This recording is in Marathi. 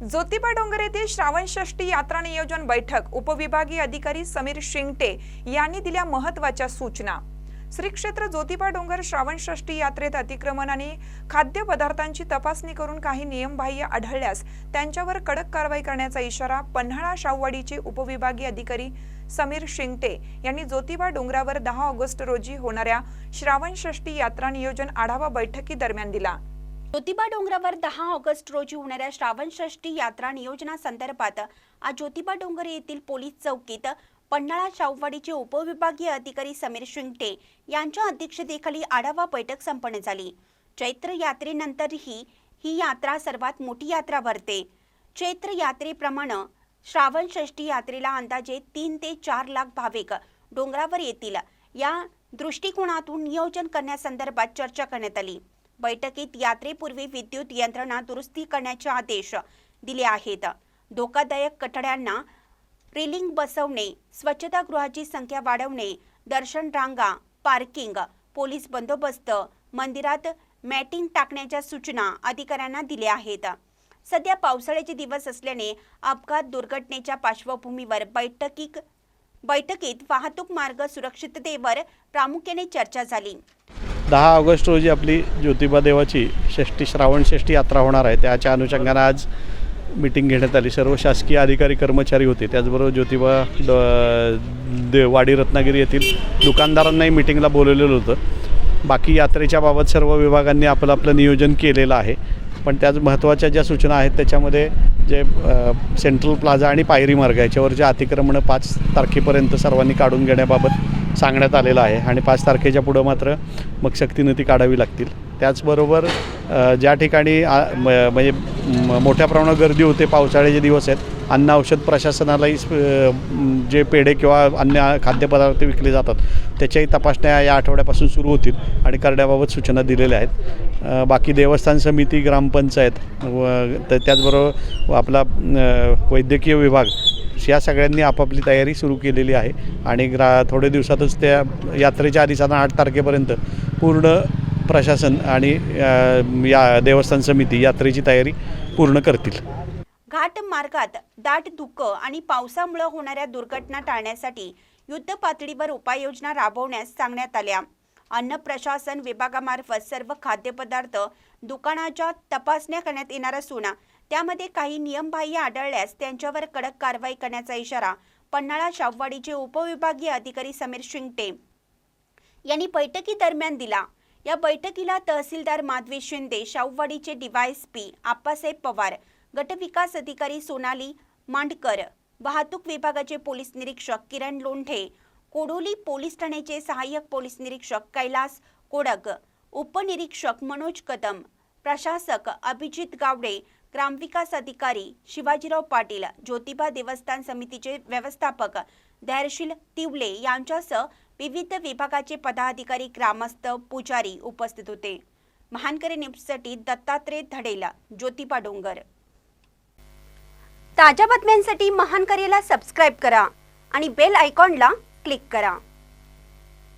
ज्योतिबा डोंगर येथे श्रावणषष्ठी यात्रा नियोजन बैठक उपविभागीय अधिकारी समीर शिंगटे यांनी दिल्या महत्त्वाच्या सूचना. श्री क्षेत्र ज्योतिबा डोंगर श्रावणषष्ठी यात्रेत अतिक्रमण आणि खाद्यपदार्थांची तपासणी करून काही नियमबाह्य आढळल्यास त्यांच्यावर कडक कारवाई करण्याचा इशारा पन्हाळा शाववाडीचे उपविभागीय अधिकारी समीर शिंगटे यांनी ज्योतिबा डोंगरावर दहा ऑगस्ट रोजी होणाऱ्या श्रावणषष्ठी यात्रा नियोजन आढावा बैठकीदरम्यान दिला. ज्योतिबा डोंगरावर दहा ऑगस्ट रोजी होणाऱ्या श्रावणषष्ठी यात्रा यात्रा नियोजनासंदर्भात आज ज्योतिबा डोंगर येथील पोलीस चौकीत पन्हाळा शाहूवाडीचे उपविभागीय अधिकारी समीर शिंगटे यांच्या अध्यक्षतेखाली आढावा बैठक संपन्न झाली. चैत्र यात्रेनंतरही ही यात्रा सर्वात मोठी यात्रा भरते. चैत्र यात्रेप्रमाणे श्रावणषष्ठी यात्रेला अंदाजे तीन ते चार लाख भाविक डोंगरावर येतील. या दृष्टिकोनातून नियोजन करण्यासंदर्भात चर्चा करण्यात आली. बैठकीत यात्रेपूर्वी विद्युत यंत्रणा दुरुस्ती करण्याचे आदेश दिले आहेत. धोकादायक कठड्यांना रेलिंग बसवणे स्वच्छतागृहाची संख्या वाढवणे दर्शन रांगा पार्किंग पोलीस बंदोबस्त मंदिरात मॅटिंग टाकण्याच्या सूचना अधिकाऱ्यांना दिल्या आहेत. सध्या पावसाळ्याचे दिवस असल्याने अपघात दुर्घटनेच्या पार्श्वभूमीवर बैठकीत बैठकीत वाहतूक मार्ग सुरक्षिततेवर प्रामुख्याने चर्चा झाली. दहा ऑगस्ट रोजी आपली ज्योतिबा देवाची षष्ठी श्रावण षष्ठी यात्रा होणार आहे. त्याच्या अनुषंगानं आज मिटिंग घेण्यात आली. सर्व शासकीय अधिकारी कर्मचारी होते. त्याचबरोबर ज्योतिबा ड दे वाडी रत्नागिरी येथील दुकानदारांनाही मिटिंगला बोलवलेलं होतं. बाकी यात्रेच्या बाबत सर्व विभागांनी आपलं आपलं नियोजन केलेलं आहे. पण त्याच महत्त्वाच्या ज्या सूचना आहेत त्याच्यामध्ये जे सेंट्रल प्लाझा आणि पायरी मार्ग याच्यावर जे अतिक्रमणं पाच तारखेपर्यंत सर्वांनी काढून घेण्याबाबत सांगण्यात आलेलं आहे. आणि पाच तारखेच्या पुढं मात्र मग सक्तीनं ती काढावी लागतील. त्याचबरोबर ज्या ठिकाणी म- म्हणजे मोठ्या प्रमाणात गर्दी होते पावसाळ्याचे दिवस आहेत अन्न औषध प्रशासनालाही जे पेढे किंवा अन्य खाद्यपदार्थ विकले जातात त्याच्याही तपासण्या या आठवड्यापासून सुरू होतील आणि करण्याबाबत सूचना दिलेल्या आहेत. बाकी देवस्थान समिती ग्रामपंचायत व त्याचबरोबर आपला वैद्यकीय विभाग या सगळ्यांनी आपापली तयारी सुरू केलेली आहे. आणि ग्रा थोडे दिवसातच त्या यात्रेच्या आधी साधारण आठ तारखेपर्यंत पूर्ण प्रशासन आणि या देवस्थान समिती यात्रेची तयारी पूर्ण करतील. घाट मार्गात दाट धुकं आणि पावसामुळे होणाऱ्या दुर्घटना टाळण्यासाठी युद्ध पातळीवर उपाययोजना राबवण्यास सांगण्यात आल्या. अन्न प्रशासन विभागामार्फत सर्व खाद्यपदार्थ दुकानाच्या तपासण्या करण्यात येणार असून त्यामध्ये काही नियमबाह्य आढळल्यास त्यांच्यावर कडक कारवाई करण्याचा इशारा पन्हाळा शाववाडीचे उपविभागीय अधिकारी समीर शिंगटे यांनी बैठकीदरम्यान दिला. या बैठकीला तहसीलदार माधवी शिंदे शाहूवाडीचे डीवायएसपी आप्पासाहेब पवार गटविकास अधिकारी सोनाली मांडकर वाहतूक विभागाचे पोलीस निरीक्षक किरण लोंढे कोडोली पोलीस ठाण्याचे सहाय्यक पोलीस निरीक्षक कैलास कोडक उपनिरीक्षक मनोज कदम प्रशासक अभिजित गावडे ग्रामविकास अधिकारी शिवाजीराव पाटील ज्योतिबा देवस्थान समितीचे व्यवस्थापक धैर्यशील तिवले यांच्यासह विविध विभागाचे पदाधिकारी ग्रामस्थ पुजारी उपस्थित होते. महानकरी न्यूजसाठी दत्तात्रय धडेला ज्योतिबा डोंगर. ताज्या बातम्यांसाठी महानकरीला सबस्क्राईब करा आणि बेल आयकॉनला क्लिक करा.